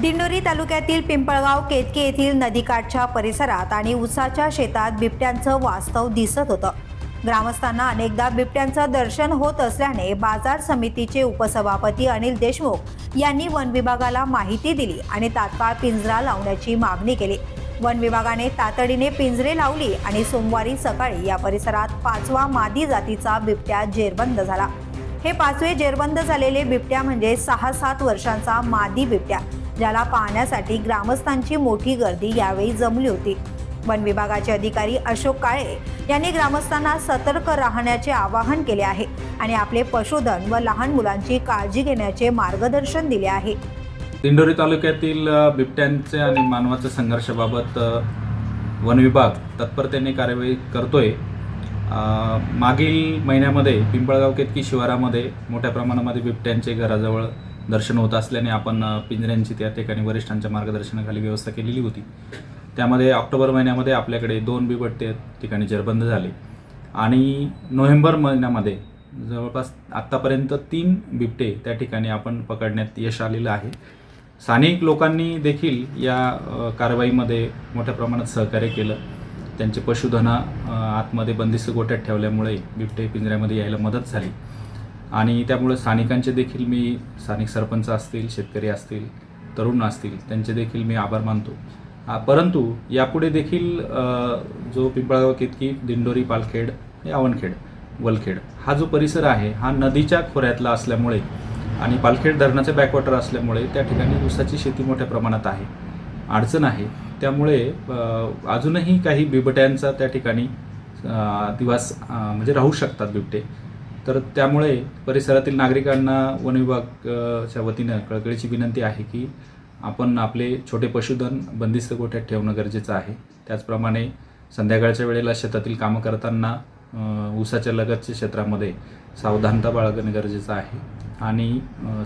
दिंडोरी तालुक्यातील पिंपळगाव केतके येथील नदीकाठच्या परिसरात आणि उसाच्या शेतात बिबट्यांचं वास्तव दिसत होतं. ग्रामस्थांना अनेकदा बिबट्यांचं दर्शन होत असल्याने बाजार समितीचे उपसभापती अनिल देशमुख यांनी वन विभागाला माहिती दिली आणि तात्काळ पिंजरा लावण्याची मागणी केली. वन विभागाने तातडीने पिंजरे लावली आणि सोमवारी सकाळी या परिसरात पाचवा मादी जातीचा बिबट्या जेरबंद झाला. हे पाचवे जेरबंद झालेले बिबट्या म्हणजे सहा सात वर्षांचा मादी बिबट्या. ज्याला पाहण्यासाठी ग्रामस्थांची मोठी गर्दी यावेळी जमली होती. वन विभागाचे अधिकारी अशोक काळे यांनी ग्रामस्थांना सतर्क राहण्याचे आवाहन केले आहे आणि आपले पशुधन व लहान मुलांची काळजी घेण्याचे मार्गदर्शन दिले आहे. दिंडोरी तालुक्यातील बिबट्यांचे आणि मानवाच्या संघर्षाबाबत वन विभाग तत्परतेने कार्यवाही करतोय. मागील महिन्यामध्ये पिंपळगाव केतकी शिवारामध्ये मोठ्या प्रमाणामध्ये बिबट्यांचे घराजवळ दर्शन होत असल्याने आपण पिंजऱ्यांची त्या ठिकाणी वरिष्ठांच्या मार्गदर्शनाखाली व्यवस्था केलेली होती. त्यामध्ये ऑक्टोबर महिन्यामध्ये आपल्याकडे दोन बिबट त्या ठिकाणी जरबंद झाले. आणि नोव्हेंबर महिन्यामध्ये जवळपास आत्तापर्यंत तीन बिबटे त्या ठिकाणी आपण पकडण्यात यश आलेलं आहे. स्थानिक लोकांनी देखील या कारवाईमध्ये मोठ्या प्रमाणात सहकार्य केलं. त्यांचे पशुधन आतमध्ये बंदिस्त गोट्यात ठेवल्यामुळे बिबटे पिंजऱ्यामध्ये यायला मदत झाली. आणि त्यामुळे स्थानिकांचे देखील मी स्थानिक सरपंच असतील शेतकरी असतील तरुण असतील त्यांचे देखील मी आभार मानतो. परंतु यापुढे देखील जो पिंपळगाव केतकी दिंडोरी पालखेड हे आवनखेड वलखेड हा जो परिसर आहे हा नदीच्या खोऱ्यातला असल्यामुळे आणि पालखेड धरणाचे बॅकवॉटर असल्यामुळे त्या ठिकाणी ऊसाची शेती मोठ्या प्रमाणात आहे. अडचण आहे. त्यामुळे अजूनही काही बिबट्यांचा त्या ठिकाणी दिवस म्हणजे राहू शकतात बिबटे. तर त्यामुळे परिसरातील नागरिकांना वन विभागाच्या वतीनं कळकळीची विनंती आहे की आपण आपले छोटे पशुधन बंदिस्त गोठ्यात ठेवणं गरजेचं आहे. त्याचप्रमाणे संध्याकाळच्या वेळेला शेतातील कामं करताना ऊसाच्या लगतच्या क्षेत्रामध्ये सावधानता बाळगणं गरजेचं आहे. आणि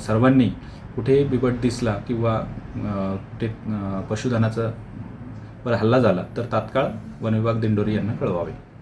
सर्वांनी कुठे बिबट दिसला किंवा कुठे पशुधनाचा वर हल्ला झाला तर तात्काळ वन विभाग दिंडोरी यांना कळवावे.